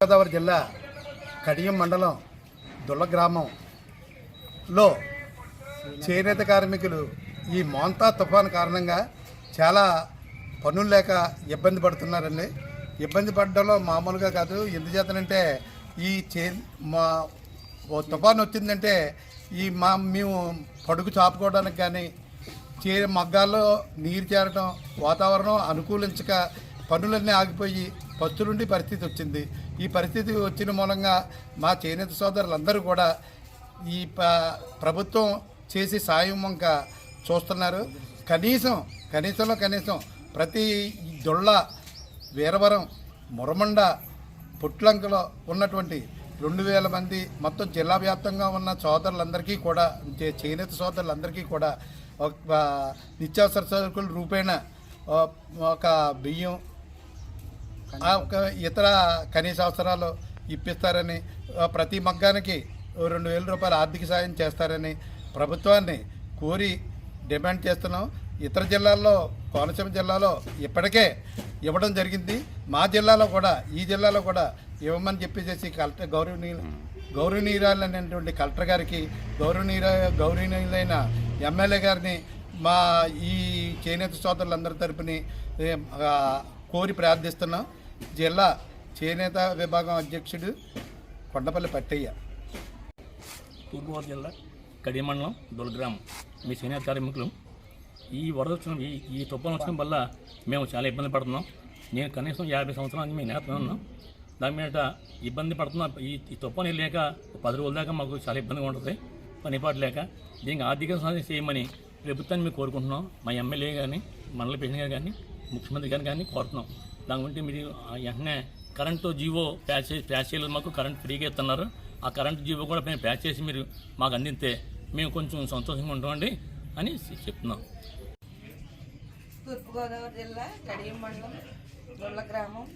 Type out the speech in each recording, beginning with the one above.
గోదావరి జిల్లా కడియం మండలం దుల్ల గ్రామంలో చేనేత కార్మికులు ఈ మోంతా తుఫాన్ కారణంగా చాలా పనులు లేక ఇబ్బంది పడుతున్నారండి. ఇబ్బంది పడడంలో మామూలుగా కాదు ఎందుచేతనంటే ఈ చే మా ఓ తుఫాన్ వచ్చిందంటే ఈ మా మేము పడుగు చాపుకోవడానికి కానీ చే మగ్గాల్లో నీరు చేరటం వాతావరణం అనుకూలించక పనులన్నీ ఆగిపోయి పత్తులుండి పరిస్థితి వచ్చింది. ఈ పరిస్థితి వచ్చిన మూలంగా మా చేనేత సోదరులందరూ కూడా ఈ ప- ప్రభుత్వం చేసి సాయం వంక చూస్తున్నారు. కనీసం కనీసంలో కనీసం ప్రతి దొళ్ళ వీరవరం మురమండ పుట్లంకలో ఉన్నటువంటి రెండు వేల మంది మొత్తం జిల్లా వ్యాప్తంగా ఉన్న సోదరులందరికీ కూడా చేనేత సోదరులందరికీ కూడా ఒక నిత్యావసర సరుకుల రూపేణ ఒక బియ్యం ఆ, ఒక ఇతర కనీస అవసరాలు ఇప్పిస్తారని ప్రతి మగ్గానికి రెండు వేల రూపాయల ఆర్థిక సాయం చేస్తారని ప్రభుత్వాన్ని కోరి డిమాండ్ చేస్తున్నాం. ఇతర జిల్లాల్లో కోనసీమ జిల్లాలో ఇప్పటికే ఇవ్వడం జరిగింది. మా జిల్లాలో కూడా ఈ జిల్లాలో కూడా ఇవ్వమని చెప్పేసి కలెక్టర్ గౌరవనీయులు గౌరవనీయురాలైనటువంటి కలెక్టర్ గారికి గౌరవనీయ గౌరవనీయులైన ఎమ్మెల్యే గారిని మా ఈ చేనేత సోదరులందరి తరపుని కోరి ప్రార్థిస్తున్నాం. జిల్లా చేనేత విభాగం అధ్యక్షుడు కొండపల్లి పట్టయ్య. తూర్పుగోదావరి జిల్లా కడియ మండలం దుర్గ్రామం మీ సీనియర్ కార్మికులు ఈ వరద వచ్చిన ఈ ఈ తుఫాన్ వచ్చిన వల్ల మేము చాలా ఇబ్బంది పడుతున్నాం. నేను కనీసం యాభై సంవత్సరాలు మేము నేతలు ఉన్నాం. దాని మీద ఇబ్బంది పడుతున్నా. ఈ ఈ తుఫాన్ లేక పది రోజుల దాకా మాకు చాలా ఇబ్బందిగా ఉంటుంది. పనిపాటు లేక దీనికి ఆర్థిక సహాయం చేయమని ప్రభుత్వాన్ని మేము కోరుకుంటున్నాం. మా ఎమ్మెల్యే కానీ మండల ప్రెసిడెంట్ గారు కానీ ముఖ్యమంత్రి గారిని కానీ కోరుతున్నాం. దాని గురించి మీరు వెంటనే కరెంటు జీవో ప్యాచ్ ప్యాచ్ చేయలేదు మాకు కరెంట్ ఫ్రీగా ఇస్తున్నారు. ఆ కరెంట్ జీవో కూడా మేము ప్యాచ్ చేసి మీరు మాకు అందిస్తే మేము కొంచెం సంతోషంగా ఉంటామండి. అని చెప్తున్నాం. తూర్పుగోదావరి జిల్లా కడియం మండలం గొల్ల గ్రామం.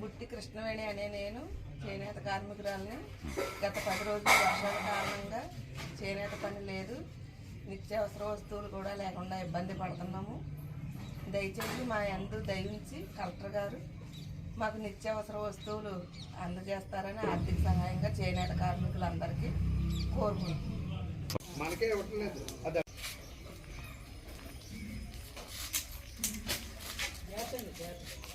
బుట్టి కృష్ణవేణి అనే నేను చేనేత కార్మికురాలని గత పది రోజులు వర్షాల కారణంగా చేనేత పని లేదు. నిత్యావసర వస్తువులు కూడా లేకుండా ఇబ్బంది పడుతున్నాము. దయచేసి మా అందు దయించి కలెక్టర్ గారు మాకు నిత్యావసర వస్తువులు అందజేస్తారని ఆర్థిక సహాయంగా చేనేత కార్మికులందరికీ కోరుకుంటున్నాం. మనకే ఇవ్వట్లేదు it.